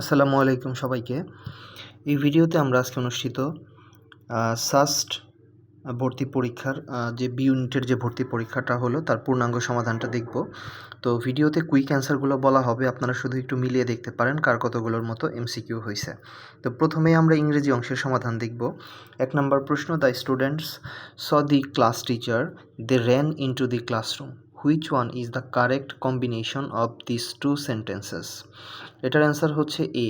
আসসালামু আলাইকুম সবাইকে। এই ভিডিওতে আমরা আজকে অনুষ্ঠিত সাস্ট ভর্তি পরীক্ষার যে বি ইউনিটের যে ভর্তি পরীক্ষাটা হলো, তার পূর্ণাঙ্গ সমাধানটা দেখব। তো ভিডিওতে কুইক অ্যান্সারগুলো বলা হবে, আপনারা শুধু একটু মিলিয়ে দেখতে পারেন কার কতগুলোর মতো এমসিকিউ হয়েছে তো প্রথমেই আমরা ইংরেজি অংশের সমাধান দেখব। এক নম্বর প্রশ্ন the students saw the class teacher they ran into the classroom which one is the correct combination of this two sentences এটার অ্যান্সার হচ্ছে A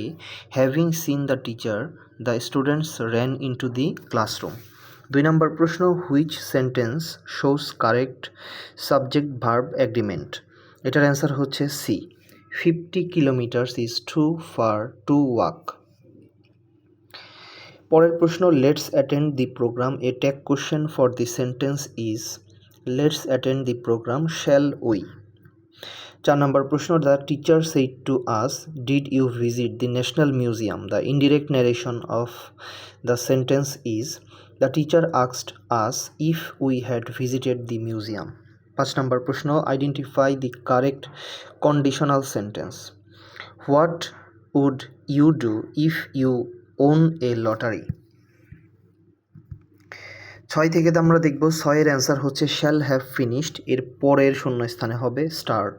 having seen the teacher the students ran into the classroom দুই নম্বর প্রশ্ন which sentence shows correct subject verb agreement এটার answer হচ্ছে C fifty kilometres is too far to walk পরের প্রশ্ন let's attend the programme A tag question for the sentence is let's attend the programme shall we চার নম্বর প্রশ্ন the teacher said to us did you visit the national museum the indirect narration of the sentence is the teacher আক্সড us if we had visited the museum পাঁচ নম্বর প্রশ্ন identify the correct conditional sentence what would you do if you won a lottery ছয় থেকে তো আমরা দেখব ছয়ের answer হচ্ছে শ্যাল হ্যাভ ফিনিশড এর পরের শূন্যস্থানে হবে স্টার্ট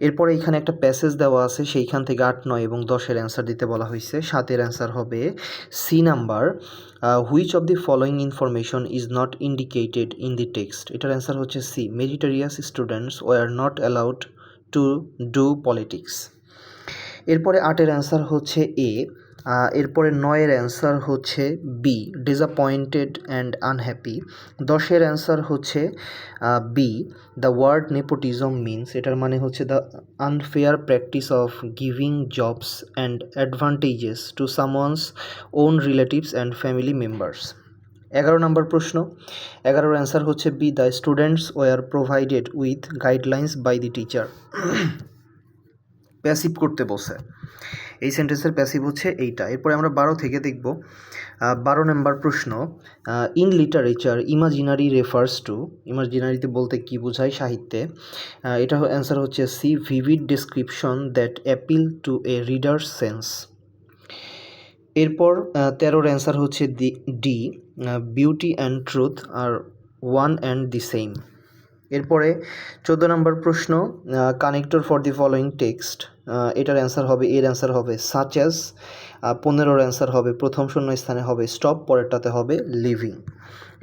এরপরে এখানে একটা প্যাসেজ দেওয়া আছে, সেইখান থেকে আট, নয় এবং দশের অ্যান্সার দিতে বলা হয়েছে। সাতের অ্যান্সার হবে C number which of the following information is not indicated in the text এটার অ্যান্সার হচ্ছে C meritorious students were not allowed to do politics এরপরে আটের অ্যান্সার হচ্ছে এ এরপরে নয়ের অ্যান্সার হচ্ছে বি ডিসঅ্যাপয়েন্টেড অ্যান্ড আনহ্যাপি দশের অ্যান্সার হচ্ছে B the word nepotism means এটার মানে হচ্ছে the unfair practice of giving jobs and advantages to someone's own relatives and family members এগারো নম্বর প্রশ্ন, এগারোর অ্যান্সার হচ্ছে B the students were provided with guidelines by the teacher passive করতে বসে এই সেন্টেন্সের প্যাসিভ হচ্ছে এইটা। এরপরে আমরা বারো থেকে দেখব। বারো নম্বর প্রশ্ন। In literature imaginary refers to ইমাজিনারিতে বলতে কি বোঝায় সাহিত্যে? এটা অ্যান্সার হচ্ছে C vivid description that appeal to a reader sense এরপর তেরোর অ্যান্সার হচ্ছে the D beauty and truth are one and the same এরপরে চোদ্দ নম্বর প্রশ্ন connector for the following text এটার অ্যান্সার হবে, এর অ্যান্সার হবে সাচ পনেরোর অ্যান্সার হবে, প্রথম শূন্য স্থানে হবে স্টপ পরেরটাতে হবে লিভিং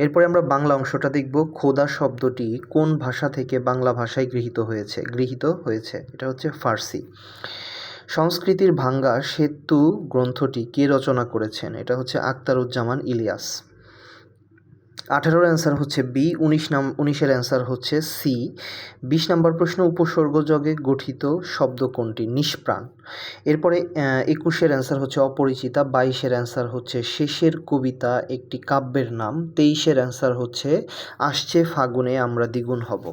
এরপরে আমরা বাংলা অংশটা দেখব, খোদা শব্দটি কোন ভাষা থেকে বাংলা ভাষায় গৃহীত হয়েছে গৃহীত হয়েছে? এটা হচ্ছে ফার্সি। সংস্কৃতির ভাঙ্গা সেতু গ্রন্থটি কে রচনা করেছেন? এটা হচ্ছে আখতারুজ্জামান ইলিয়াস। আঠারোর অ্যান্সার হচ্ছে বি উনিশ নাম, উনিশের অ্যান্সার হচ্ছে সি বিশ নম্বর প্রশ্ন উপসর্গযোগে গঠিত শব্দ কোনটি? নিষ্প্রাণ। এরপরে একুশের অ্যান্সার হচ্ছে অপরিচিতা, বাইশের অ্যান্সার হচ্ছে শেষের কবিতা, একটি কাব্যের নাম, তেইশের অ্যান্সার হচ্ছে আসছে ফাগুনে আমরা দ্বিগুণ হব।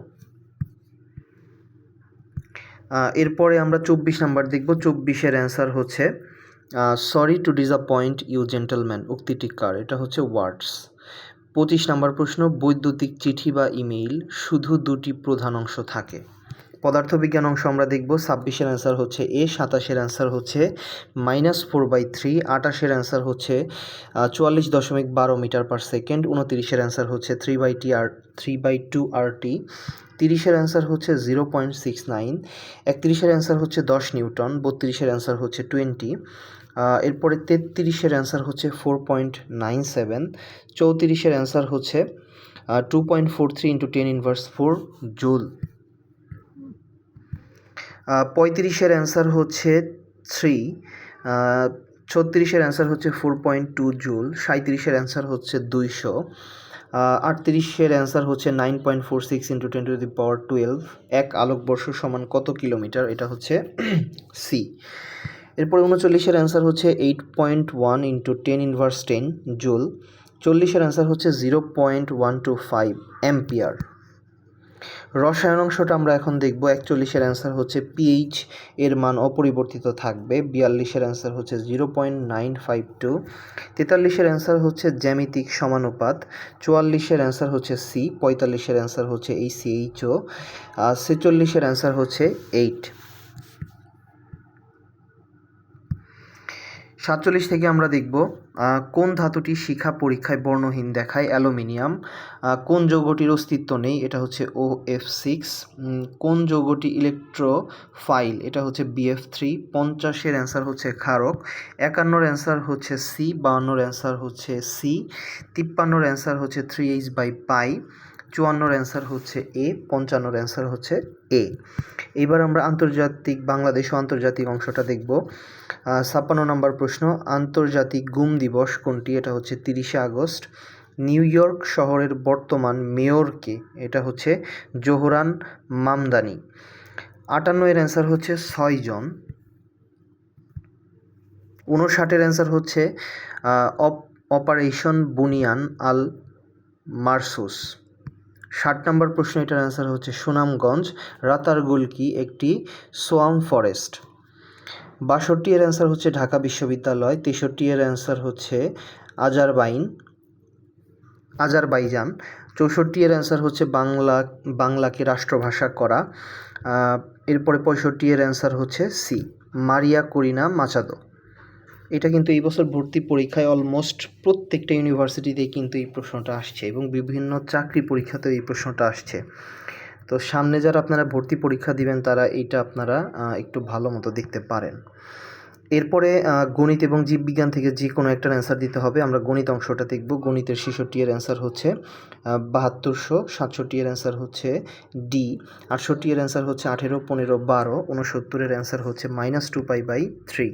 এরপরে আমরা চব্বিশ নাম্বার দেখব, চব্বিশের অ্যান্সার হচ্ছে sorry to disappoint you gentleman উক্তিটি কার? এটা হচ্ছে ওয়ার্ডস পঁচিশ নম্বর প্রশ্ন, বৈদ্যুতিক চিঠি বা ইমেইল শুধু দুটি প্রধান অংশ থাকে। পদার্থবিজ্ঞান অংশ আমরা দেখব, ছাব্বিশের অ্যান্সার হচ্ছে এ সাতাশের অ্যান্সার হচ্ছে মাইনাস ফোর বাই থ্রি আটাশের অ্যান্সার হচ্ছে চুয়াল্লিশ দশমিক বারো মিটার পার সেকেন্ড উনতিরিশের অ্যান্সার হচ্ছে three by T R three by two R T তিরিশের অ্যান্সার হচ্ছে জিরো পয়েন্ট সিক্স নাইন একত্রিশের অ্যান্সার হচ্ছে দশ নিউটন, বত্রিশের অ্যান্সার হচ্ছে টোয়েন্টি এরপরে তেত্রিশের অ্যান্সার হচ্ছে ফোর পয়েন্ট নাইন সেভেন চৌত্রিশের অ্যান্সার হচ্ছে two point four three into ten inverse four joule পঁয়ত্রিশের অ্যান্সার হচ্ছে থ্রি ছত্রিশের অ্যান্সার হচ্ছে ফোর পয়েন্ট টু জুল সাঁত্রিশের অ্যান্সার হচ্ছে দুইশো আটত্রিশের অ্যান্সার হচ্ছে nine point four six into ten to the power twelve এক আলোকবর্ষ সমান কত কিলোমিটার? এটা হচ্ছে সি এরপরে উনচল্লিশের অ্যান্সার হচ্ছে eight point one into ten inverse ten joule চল্লিশের অ্যান্সার হচ্ছে zero point one two five ampere রসায়ন অংশটা আমরা এখন দেখব। একচল্লিশের অ্যান্সার হচ্ছে পিএইচ এর মান অপরিবর্তিত থাকবে। বিয়াল্লিশের অ্যান্সার হচ্ছে zero point nine five two তেতাল্লিশের answer হচ্ছে জ্যামিতিক সমানুপাত। চুয়াল্লিশের অ্যান্সার হচ্ছে সি পঁয়তাল্লিশের অ্যান্সার হচ্ছে এই সিএইচও ছেচল্লিশের অ্যান্সার হচ্ছে এইট সাতচল্লিশ থেকে আমরা দেখব কোন ধাতুটি শিখা পরীক্ষায় বর্ণহীন দেখায় অ্যালুমিনিয়াম। কোন যৌগটির অস্তিত্ব নেই, এটা হচ্ছে ও এফ সিক্স কোন যৌগটি ইলেকট্রোফাইল এটা হচ্ছে বিএফ থ্রি পঞ্চাশের অ্যান্সার হচ্ছে ক্ষারক। একান্নর অ্যান্সার হচ্ছে সি বাউন্নর অ্যান্সার হচ্ছে সি তিপ্পান্নর অ্যান্সার হচ্ছে থ্রি এইচ বাই পাই চুয়ান্নর অ্যান্সার হচ্ছে এ পঞ্চান্নর অ্যান্সার হচ্ছে এ এবার আমরা আন্তর্জাতিক, বাংলাদেশ ও আন্তর্জাতিক অংশটা দেখব। ছাপ্পান্ন নম্বর প্রশ্ন, আন্তর্জাতিক গুম দিবস কোনটি? এটা হচ্ছে তিরিশে আগস্ট। নিউ ইয়র্ক শহরের বর্তমান মেয়রকে এটা হচ্ছে জোহরান মামদানি। আটান্ন এর অ্যান্সার হচ্ছে ছয় জন। উনষাটের অ্যান্সার হচ্ছে অপারেশন বুনিয়ান আল মারসুস ষাট নম্বর প্রশ্ন, এটার অ্যান্সার হচ্ছে সুনামগঞ্জ রাতারগুলকি একটি সোয়াম ফরেস্ট বাষট্টি এর অ্যান্সার হচ্ছে ঢাকা বিশ্ববিদ্যালয়, তেষট্টি এর অ্যান্সার হচ্ছে আজারবাইন, আজারবাইজান, চৌষট্টি এর অ্যান্সার হচ্ছে বাংলা, বাংলাকে রাষ্ট্রভাষা করা এরপরে পঁয়ষট্টি এর অ্যান্সার হচ্ছে সি মারিয়া করিনা মাচাদো। এটা কিন্তু এই বছর ভর্তি পরীক্ষায় অলমোস্ট প্রত্যেকটা ইউনিভার্সিটিতেই কিন্তু এই প্রশ্নটা আসছে এবং বিভিন্ন চাকরি পরীক্ষাতেও এই প্রশ্নটা আসছে। তো সামনে যারা আপনারা ভর্তি পরীক্ষা দিবেন, তারা এইটা আপনারা একটু ভালো মতো দেখতে পারেন। এরপরে গণিত এবং জীববিজ্ঞান থেকে যে কোনো একটা অ্যান্সার দিতে হবে। আমরা গণিত অংশটা দেখব। গণিতের ছেষট্টি এর অ্যান্সার হচ্ছে বাহাত্তরশো সাতষট্টি এর অ্যান্সার হচ্ছে ডি আটষট্টি এর অ্যান্সার হচ্ছে আঠেরো, পনেরো, বারো উনসত্তরের অ্যান্সার হচ্ছে minus two pi by three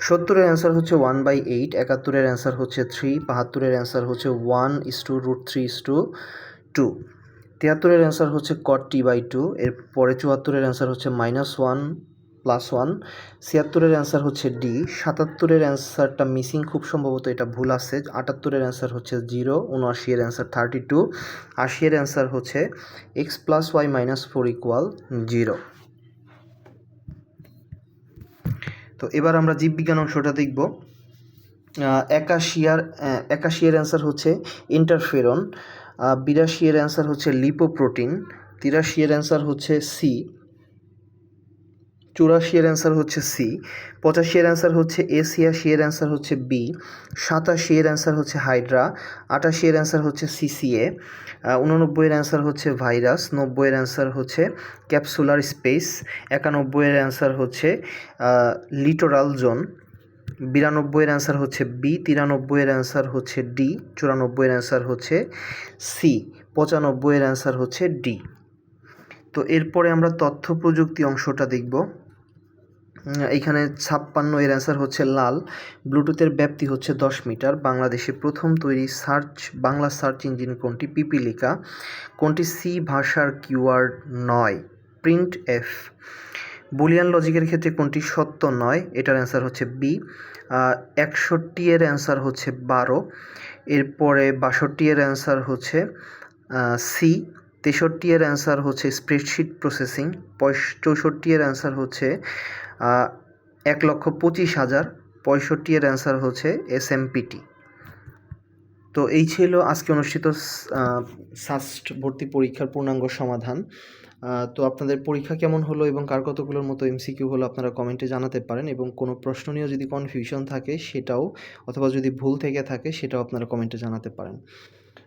সত্তরের অ্যান্সার হচ্ছে ওয়ান বাই এইট একাত্তরের অ্যান্সার হচ্ছে থ্রি বাহাত্তরের অ্যান্সার হচ্ছে one is to root three is to two তিয়াত্তরের answer হচ্ছে কট টি বাই টু এরপরে চুয়াত্তরের অ্যান্সার হচ্ছে মাইনাস ওয়ান প্লাস ওয়ান ছিয়াত্তরের অ্যান্সার হচ্ছে ডি সাতাত্তরের অ্যান্সারটা মিসিং খুব সম্ভবত এটা ভুল আছে, আটাত্তরের অ্যান্সার হচ্ছে জিরো উনআশি এর অ্যান্সার থার্টি টু আশি এর অ্যান্সার হচ্ছে X plus Y minus four equal zero তো এবার আমরা জীববিজ্ঞান অংশটা দেখব। একাশিয়ার একাশিয়ার অ্যান্সার হচ্ছে ইন্টারফেরন বিরাশিয়ার অ্যান্সার হচ্ছে লিপোপ্রোটিন তিরাশি এর অ্যান্সার হচ্ছে সি চুরাশি এর অ্যান্সার হচ্ছে সি পঁচাশি এর অ্যান্সার হচ্ছে এ ছিয়াশি এর অ্যান্সার হচ্ছে বি সাতাশি এর অ্যান্সার হচ্ছে হাইড্রা আটাশি এর অ্যান্সার হচ্ছে সিসিএ উননব্বই এর অ্যান্সার হচ্ছে ভাইরাস নব্বইয়ের অ্যান্সার হচ্ছে ক্যাপসুলার স্পেস একানব্বইয়ের অ্যান্সার হচ্ছে লিটোরাল জোন বিরানব্বইয়ের অ্যান্সার হচ্ছে বি তিরানব্বইয়ের অ্যান্সার হচ্ছে ডি চুরানব্বই এর অ্যান্সার হচ্ছে সি পঁচানব্বইয়ের অ্যান্সার হচ্ছে ডি তো এরপরে আমরা তথ্য প্রযুক্তি অংশটা দেখব এইখানে ছাপ্পান্ন এর অ্যান্সার হচ্ছে লাল। ব্লুটুথের ব্যাপ্তি হচ্ছে দশ মিটার। বাংলাদেশে প্রথম তৈরি সার্চ বাংলা সার্চ ইঞ্জিন কোনটি? পিপিলিকা কোনটি? সি ভাষার কিওয়ার্ড নয়। প্রিন্ট এফ বুলিয়ান লজিকের ক্ষেত্রে কোনটি সত্য নয়? এটার অ্যান্সার হচ্ছে বি একষট্টি এর অ্যান্সার হচ্ছে বারো। এরপরে বাষট্টি এর অ্যান্সার হচ্ছে সি তেষট্টি এর অ্যান্সার হচ্ছে স্প্রেডশিট প্রসেসিং চৌষট্টি এর অ্যান্সার হচ্ছে এক লক্ষ পঁচিশ হাজার পঁয়ষট্টি এর অ্যান্সার হচ্ছে এস এমপিটি তো এই ছিল আজকে অনুষ্ঠিত সাস্ট ভর্তি পরীক্ষার পূর্ণাঙ্গ সমাধান। তো আপনাদের পরীক্ষা কেমন হলো এবং কার কতগুলোর মতো এমসিকিউ হলো আপনারা কমেন্টে জানাতে পারেন এবং কোনো প্রশ্ন নিয়েও যদি কনফিউশন থাকে সেটাও অথবা যদি ভুল থেকে থাকে সেটাও আপনারা কমেন্টে জানাতে পারেন।